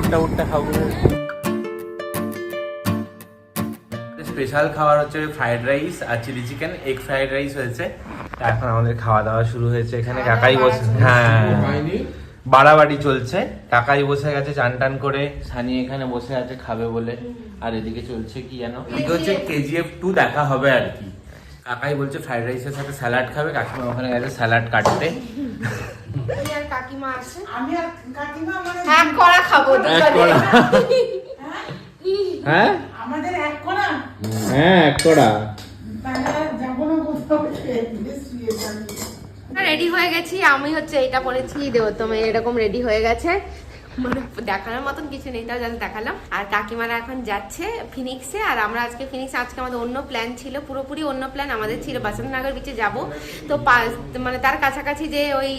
ভুট্টা ভুট্টা খাব। স্পেশাল খাবার হচ্ছে ফ্রাইড রাইস আর chilli chicken egg fried rice হয়েছে। এখন আমাদের খাওয়া দাওয়া শুরু হয়েছে এখানে কাকাই বসে হ্যাঁ। বাড়াবাড়ি চলছে। কাকাই বসে গেছে চান টান করে। সানি এখানে বসে আছে খাবে বলে। আর এদিকে চলছে কি জানো এদিকে হচ্ছে কেজিএফ টু দেখা হবে আর কি। কাকাই বলছে ফ্রাইড রাইসের সাথে স্যালাড খাবে। কাকিমা ওখানে গেছে স্যালাড কাটতে। কাকিমা আছে? আমি আর কাকিমা মানে এক কড়া খাব এক কড়া। হ্যাঁ? আমাদের এক কড়া? হ্যাঁ এক কড়া। রেডি হয়ে গেছি আমি হচ্ছে এটা পরেছি দেবতম এরকম রেডি হয়ে গেছে। মানে দেখানোর মতন কিছু নেই, তাও জাস্ট দেখালাম। আর কাকিমারা এখন যাচ্ছে ফিনিক্সে আর আমরা আজকে ফিনিক্সে আজকে আমাদের অন্য প্ল্যান ছিল, পুরোপুরি অন্য প্ল্যান আমাদের ছিল। বাসন্তনগর বিচে যাব। তো মানে তার কাছাকাছি যে ওই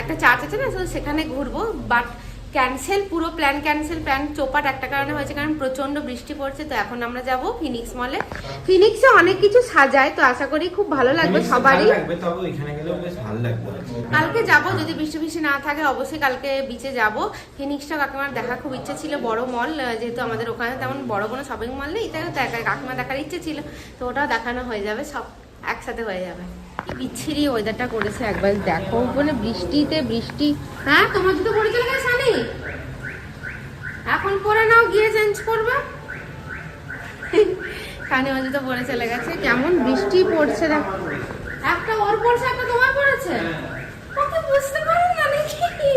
একটা চার্চ আছে না সেখানে ঘুরবো। বাট ক্যান্সেল পুরো প্ল্যান ক্যান্সেল প্ল্যান চোপাট একটা কারণে হয়েছে কারণ প্রচণ্ড বৃষ্টি পড়ছে তো এখন আমরা যাব ফিনিক্স মলে ফিনিক্সে অনেক কিছু সাজায় তো আশা করি খুব ভালো লাগবে সবারই। কালকে যাব যদি বৃষ্টি বৃষ্টি না থাকে অবশ্যই কালকে বিচে যাব। ফিনিক্সটা কাকিমার দেখা খুব ইচ্ছে ছিল বড় মল যেহেতু আমাদের ওখানে তেমন বড় কোনো শপিং মল নেই তাই তো একা- কাকিমা দেখার ইচ্ছে ছিল তো ওটাও দেখানো হয়ে যাবে সব একসাথে হয়ে যাবে। কি বিচ্ছিরি ওয়েদারটা করেছে একবার দেখো। মানে বৃষ্টিতে বৃষ্টি। হ্যাঁ তোমার জুতো পরে চলে গেছে সানি এখন পরে নাও গিয়ে চেঞ্জ করবে। সানি আমার জুতো পরে চলে গেছে। কেমন বৃষ্টি পড়ছে দেখো। একটা ওর পড়ছে একটা তোমার পড়েছে। ওকে বুঝতে পারি না নাকি?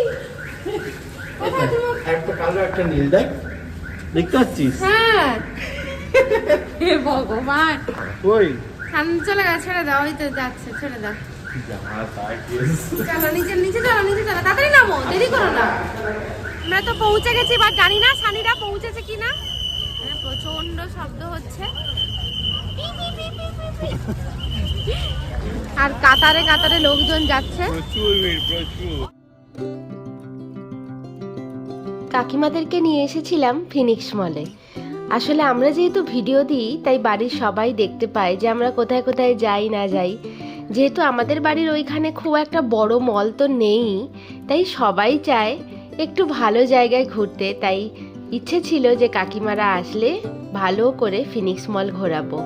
একটা কালো একটা নীল দেখ। দেখতে পাচ্ছিস? হ্যাঁ। হে ভগবান। ওই। চলে গেছে, ছেড়ে দাও ওই তো যাচ্ছে, ছেড়ে দাও। নিচে নিচে তাড়াতাড়ি দেরি করো না। আমরা তো পৌঁছে গেছি বা জানি না সানিরা পৌঁছেছে এখানে প্রচণ্ড শব্দ হচ্ছে। আর কাতারে কাতারে লোকজন যাচ্ছে। কাকিমাদেরকে নিয়ে এসেছিলাম ফিনিক্স মলে। আসলে আমরা যেহেতু ভিডিও দিই, তাই বাড়ির সবাই দেখতে পায় যে আমরা কোথায় কোথায় যাই, না যাই। যেহেতু আমাদের বাড়ির ওইখানে খুব একটা বড় মল তো নেই, তাই সবাই চায় একটু ভালো জায়গায় ঘুরতে। তাই ইচ্ছে ছিল যে কাকিমারা আসলে ভালো করে ফিনিক্স মল ঘোরাবো।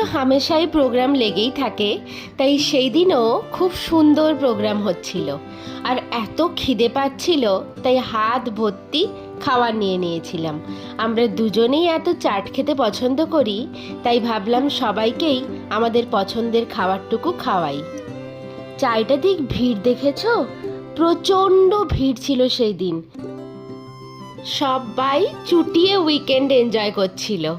তো হামেশাই প্রোগ্রাম লেগেই থাকে, তাই সেই দিনও খুব সুন্দর প্রোগ্রাম হচ্ছিল। আর এত খিদে পাচ্ছিল, তাই হাত ভর্তি খাবার নিয়ে নিয়েছিলাম। আমরা দুজনেই এত চাট খেতে পছন্দ করি, তাই ভাবলাম সবাইকেই আমাদের পছন্দের খাবারটুকু খাওয়াই। চাইটা দিক ভিড় দেখেছ? প্রচণ্ড ভিড় ছিল সেই দিন। সবাই চুটিয়ে উইকেন্ড এনজয় করছিল।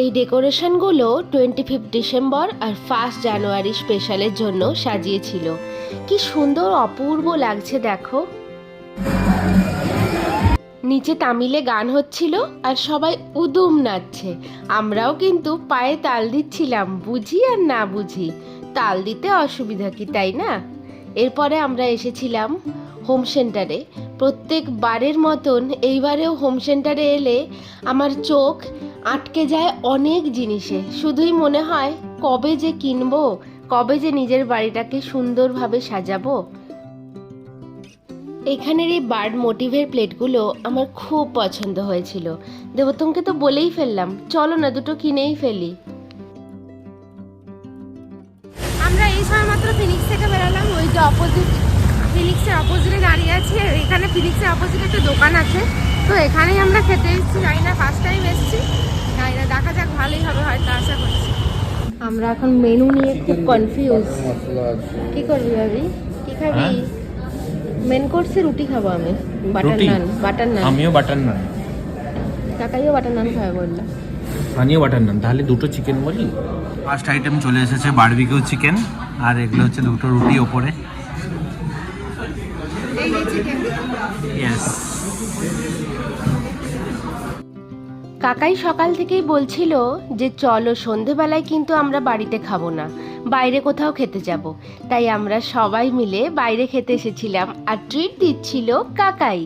এই ডেকোরেশনগুলো টোয়েন্টি ফিফথ ডিসেম্বর আর ফার্স্ট জানুয়ারি স্পেশালের জন্য সাজিয়েছিল। কি সুন্দর, অপূর্ব লাগছে, দেখো। নিচে তামিলে গান হচ্ছিল আর সবাই উদুম নাচছে। আমরাও কিন্তু পায়ে তাল দিচ্ছিলাম, বুঝি আর না বুঝি। তাল দিতে অসুবিধা কি, তাই না? এরপরে আমরা এসেছিলাম হোম সেন্টারে। প্রত্যেক বারের মতন এইবারেও হোম সেন্টারে এলে আমার চোখ আটকে যায় অনেক জিনিসে। শুধুই মনে হয়, কবে যে কিনবো, কবে যে নিজের বাড়িটাকে সুন্দরভাবে সাজাবো। এখানের এই বার্ড মোটিভের প্লেটগুলো আমার খুব পছন্দ হয়েছিল। দেবতমকে তো বলেই ফেললাম, চলো না দুটো কিনেই ফেলি। আমরা এই সময় মাত্র ফিনিক্স থেকে বেরালাম, ওই যে অপোজিট ফিনিক্সের অপোজিটে দাঁড়িয়ে আছি এখানে ফিনিক্সের অপোজিটে একটা দোকান আছে। তো এখানেই আমরা খেতে এসেছি জানি না ফার্স্ট টাইম এসেছি জানি না দেখা যাক ভালোই হবে হয়তো আশা করছি। আমরা এখন মেনু নিয়ে খুব কনফিউজ কি করবি ভাবি? কি খাবি? হ্যাঁ? মেন কোর্সে রুটি খাব আমি বাটার নান বাটার নান আমিও বাটার নান কাকাইও বাটার নান খাবে বলল। আমিও বাটার নান তাহলে দুটো চিকেন বলি? ফার্স্ট আইটেম চলে এসেছে বারবিকিউ চিকেন আর এগুলো হচ্ছে দুটো রুটি ওপরে। ইয়েস কাকাই সকাল থেকেই বলছিল যে চলো সন্ধেবেলায় কিন্তু আমরা বাড়িতে খাব না বাইরে কোথাও খেতে যাব। তাই আমরা সবাই মিলে বাইরে খেতে এসেছিলাম আর ট্রিট দিচ্ছিল কাকাই।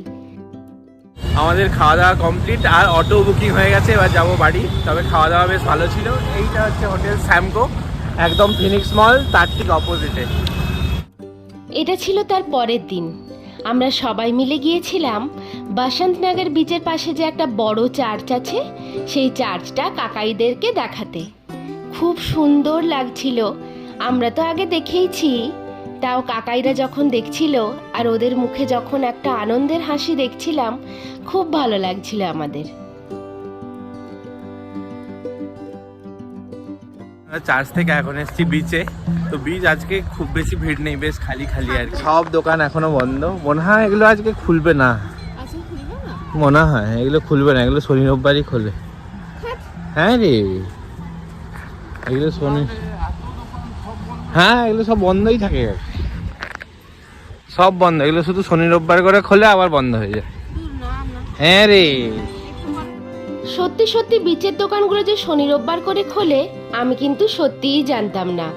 আমাদের খাওয়া দাওয়া কমপ্লিট আর অটো বুকিং হয়ে গেছে এবার যাব বাড়ি। তবে খাওয়া দাওয়া বেশ ভালো ছিল। এইটা হচ্ছে হোটেল স্যামকো একদম ফিনিক্স মল তার ঠিক অপোজিটে এটা ছিল তার পরের দিন। আমরা সবাই মিলে গিয়েছিলাম। বসন্তনগর বিচের পাশে যে একটা বড় চার্চ আছে, সেই চার্চটা কাকাইদেরকে দেখাতে। খুব সুন্দর লাগছিল। আমরা তো আগে দেখেইছি। তাও কাকাইরা যখন দেখছিল আর ওদের মুখে যখন একটা আনন্দের হাসি দেখছিলাম, খুব ভালো লাগছিল আমাদের। চার্চ থেকে এখন এসেছি বিচে তো বিচ আজকে খুব বেশি ভিড় নেই বেশ খালি খালি আর কি। সব দোকান এখনও বন্ধ। মনে হয় এগুলো আজকে খুলবে না। মনে হয় এগুলো খুলবে না এগুলো শনি রোববারই খোলে। হ্যাঁ রে। এগুলো শনি হ্যাঁ এগুলো সব বন্ধই থাকে। সব বন্ধ। এগুলো শুধু শনি রোববার করে খোলে আবার বন্ধ হয়ে যায়। হ্যাঁ রে। সত্যি সত্যি বিচের দোকানগুলো যে শনি রোববার করে খোলে, আমি কিন্তু সত্যিই জানতাম না।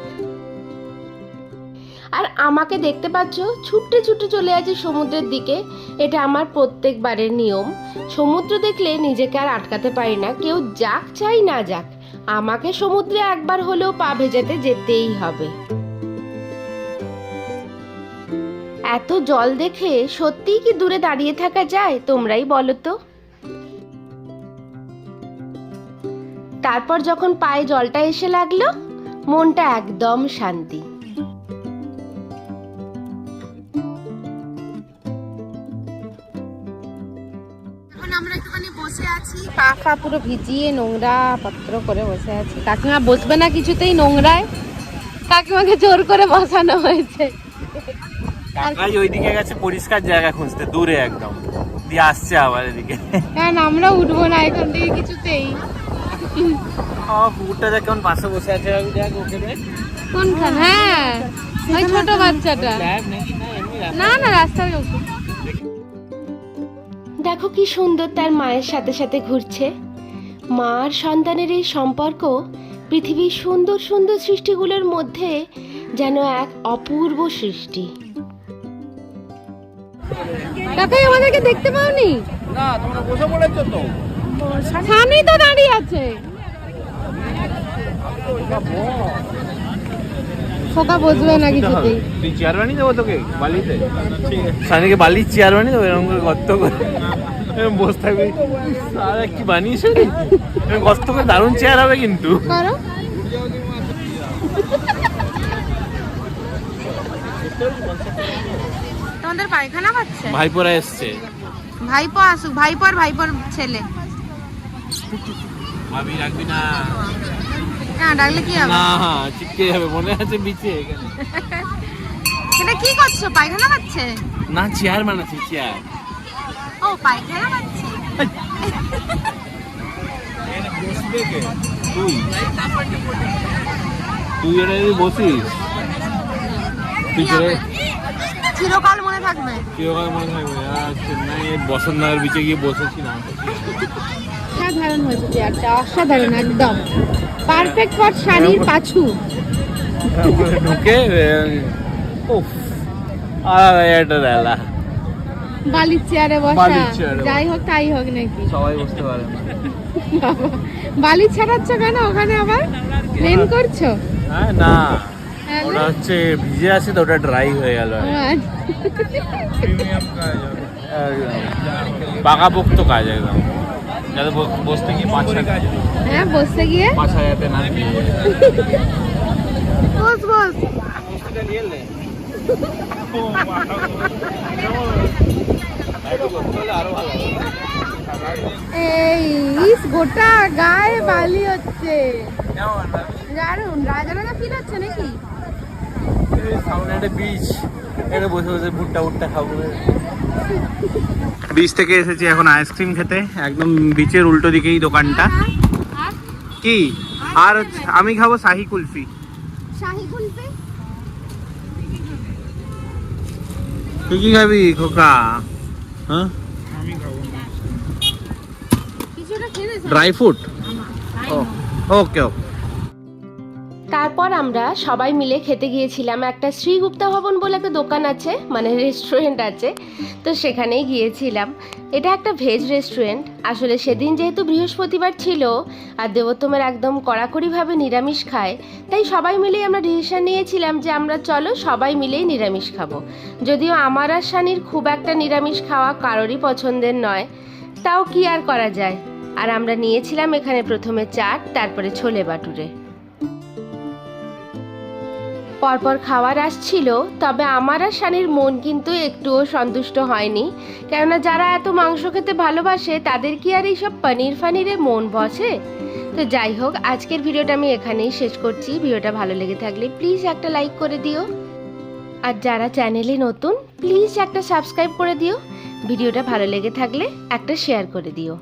আর আমাকে দেখতে পাচ্ছ ছুটে ছুটে চলে আছে সমুদ্রের দিকে। এটা আমার প্রত্যেকবারের নিয়ম। সমুদ্র দেখলে নিজেকে আর আটকাতে পারি না। কেউ যাক চাই না যাক, আমাকে সমুদ্রে একবার হলেও পা ভেজাতে যেতেই হবে। এত জল দেখে সত্যিই কি দূরে দাঁড়িয়ে থাকা যায়, তোমরাই বলো তো। তারপর যখন পায়ে জলটা এসে লাগল মনটা একদম শান্তি। আমরা একটুখানি বসে আছি। পা ফা পুরো ভিজিয়ে নোংরা পত্র করে বসে আছি। কাকিমা বসবে না কিছুতেই নোংরায়? কাকিমাকে জোর করে বসানো হয়েছে। কাকাই ওইদিকে গেছে পরিষ্কার জায়গা খুঁজতে দূরে একদম। দিয়ে আসছে আবার এদিকে। কারণ আমরা উঠবো না এখান থেকে কিছুতেই। আমার কুকুরটা দেখ কেমন পাশে বসে আছে আমি দেখ ওকে দেখ কোনখান? হ্যাঁ ওই ছোট বাচ্চাটা। না দেখো কি সুন্দর তার মায়ের সাথে সাথে ঘুরছে। মা আর সন্তানের এই সম্পর্ক পৃথিবীর সুন্দর সুন্দর সৃষ্টিগুলোর মধ্যে যেন এক অপূর্ব সৃষ্টি। কাকাই আমাদেরকে দেখতে পাওনি? না তোমরা বসে পড়েছো তো? সামনেই তো দাঁড়িয়ে আছে। খোকা বসবে না কিছুতেই তুই চেয়ার বানিয়ে দেবো তোকে বালিতে। সানিকে বালির চেয়ার বানিয়ে দেবো এরকম করে গর্ত করে। এরকম বসে থাকবি। আর কি বানিয়েছে রে? গর্ত করে দারুণ চেয়ার হবে কিন্তু। করো। তোমাদের পায়খানা পাচ্ছে ভাইপোরা এসছে। ভাইপো আসুক ভাইপো আর ভাইপোর ছেলে। ভাবি রাখবি না। না ডাকলে কি হবে? না চিপকে যাবে মনে আছে বিচে এখানে। সেটা কি করছ? পায়খানা না চেয়ার বানাচ্ছি চেয়ার। ও পায়খানা তুই? তুই এটা যদি বসিস তুই? চিরকাল মনে থাকবে। চিরকাল মনে থাকবে। আর বসন্তনগর বিচে গিয়ে বসেছি না। অসাধারণ হয়েছে চেয়ারটা অসাধারণ একদম। পারফেক্ট ফর শাড়ির পাছু। ঢুকে উফ আর একটা রেলা বালির চেয়ারে বসা। যাই হোক তাই হোক নাকি। সবাই বসতে পারে। না বালি ছাড়াচ্ছ কেন ওখানে আবার? প্লেন করছ? হ্যাঁ না। হ্যাঁ, ওটা হচ্ছে ভিজে আছে তো ওটা ড্রাই হয়ে গেল। আচ্ছা। পাকাপোক্ত কাজ একদম। যাতে বসতে গিয়ে পাঁচটা হ্যাঁ বসতে গিয়ে? যাতে না বস বস। এই ইস গোটা গায়ে বালি হচ্ছে। দারুণ রাজা রাজা ফিল হচ্ছে নাকি? সামনে একটা এখানে বসে বসে ভুট্টা ভুট্টা খাব। বিচ থেকে এসেছি এখন আইসক্রিম খেতে একদম বিচের উল্টো দিকেই দোকানটা। কি? আর আমি খাব শাহি কুলফি। শাহি কুলফি? তুই কি খাবি খোকা? হ্যাঁ? Dry fruit? Okay okay. তারপর আমরা সবাই মিলে খেতে গিয়েছিলাম একটা শ্রীগুপ্তা ভবন বলে একটা দোকান আছে মানে রেস্টুরেন্ট আছে, তো সেখানেই গিয়েছিলাম। এটা একটা ভেজ রেস্টুরেন্ট আসলে সেদিন যেহেতু বৃহস্পতিবার ছিল আর দেবোত্তমের একদম কড়াকড়িভাবে নিরামিষ খায়, তাই সবাই মিলেই আমরা ডিসিশন নিয়েছিলাম যে আমরা চলো সবাই মিলেই নিরামিষ খাব। যদিও আমার আর শানির খুব একটা নিরামিষ খাওয়া কারোরই পছন্দের নয়, তাও কি আর করা যায়? আর আমরা নিয়েছিলাম এখানে প্রথমে চাট, তারপরে ছোলে বাটুরে। পরপর খাবার আসছিল তবে আমার আর শানির মন কিন্তু একটুও সন্তুষ্ট হয়নি। কেননা যারা এত মাংস খেতে ভালোবাসে, তাদের কি আর এইসব পনির ফানিরে মন বসে? তো যাই হোক, আজকের ভিডিওটা আমি এখানেই শেষ করছি। ভিডিওটা ভালো লেগে থাকলে প্লিজ একটা লাইক করে দিও। আর যারা চ্যানেলে নতুন, প্লিজ একটা সাবস্ক্রাইব করে দিও। ভিডিওটা ভালো লেগে থাকলে একটা শেয়ার করে দিও।